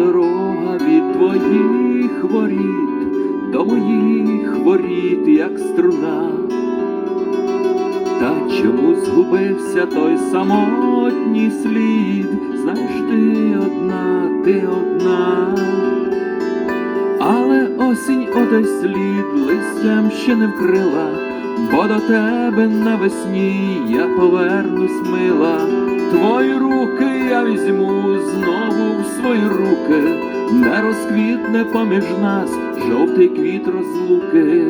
дорога від твоїх воріт до моїх воріт, як струна, та чому згубився той самотній слід, знаєш ти одна, ти одна, але осінь одай слід листям ще не вкрила, бо до тебе навесні я повернусь мила. Твої руки я візьму знову в свої руки, не розквітне поміж нас жовтий квіт розлуки.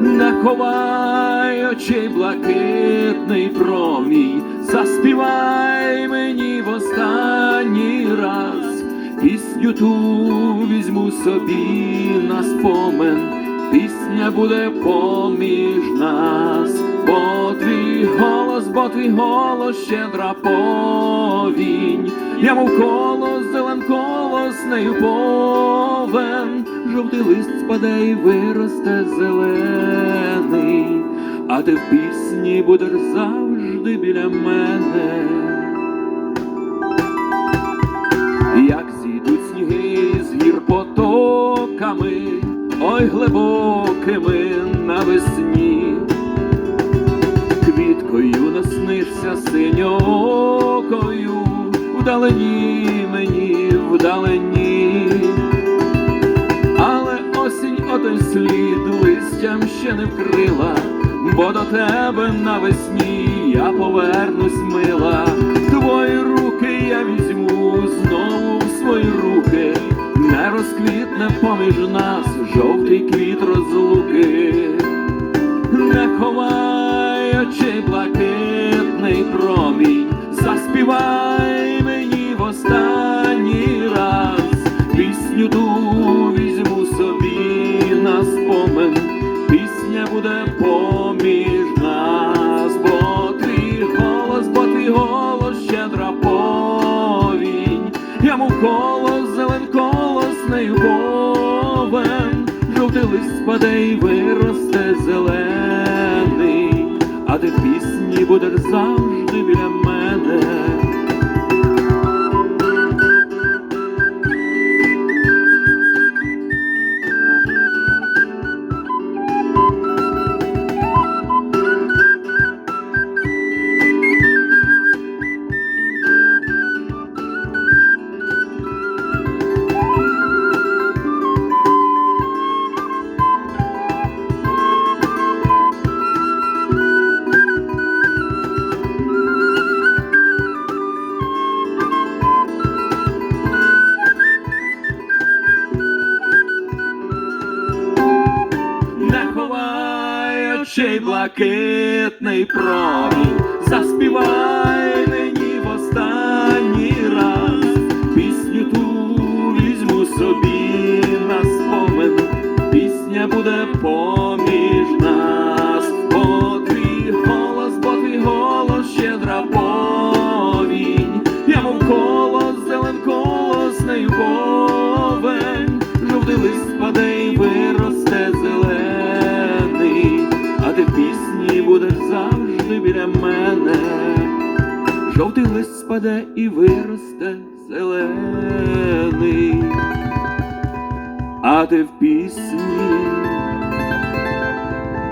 Не ховай очей блакитний промінь, заспівай мені в останній раз, пісню ту візьму собі на спомин, пісня буде поміж нас, бо твій голос, бо твій голос щедра повінь, я мов колос, зелен колос, нею повен, жовтий лист спаде і виросте зелений, а ти в пісні будеш завжди біля мене. Як зійдуть сніги з гір потоками, ой глибокими навесні, квіткою наснишся синьокою, вдалині мені, вдалині, але осінь отой слід листям ще не вкрила, бо до тебе навесні я повернусь мила, твої руки я візьму знову розквітне поміж нас жовтий квіт розлуки. Повен, жовтий лист спаде і виросте зелений, а ти пісні будеш завжди біля мене. Ховай очей блакитний промінь, заспівай мені в останній раз, пісню ту візьму собі на спомин, пісня буде поміж нас, бо твій голос, бо твій голос щедра повінь, я мов колос, зелен колос, нею повень, завжди біля мене. Жовтий лист спаде і виросте зелений, а ти в пісні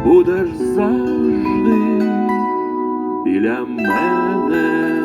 будеш завжди біля мене.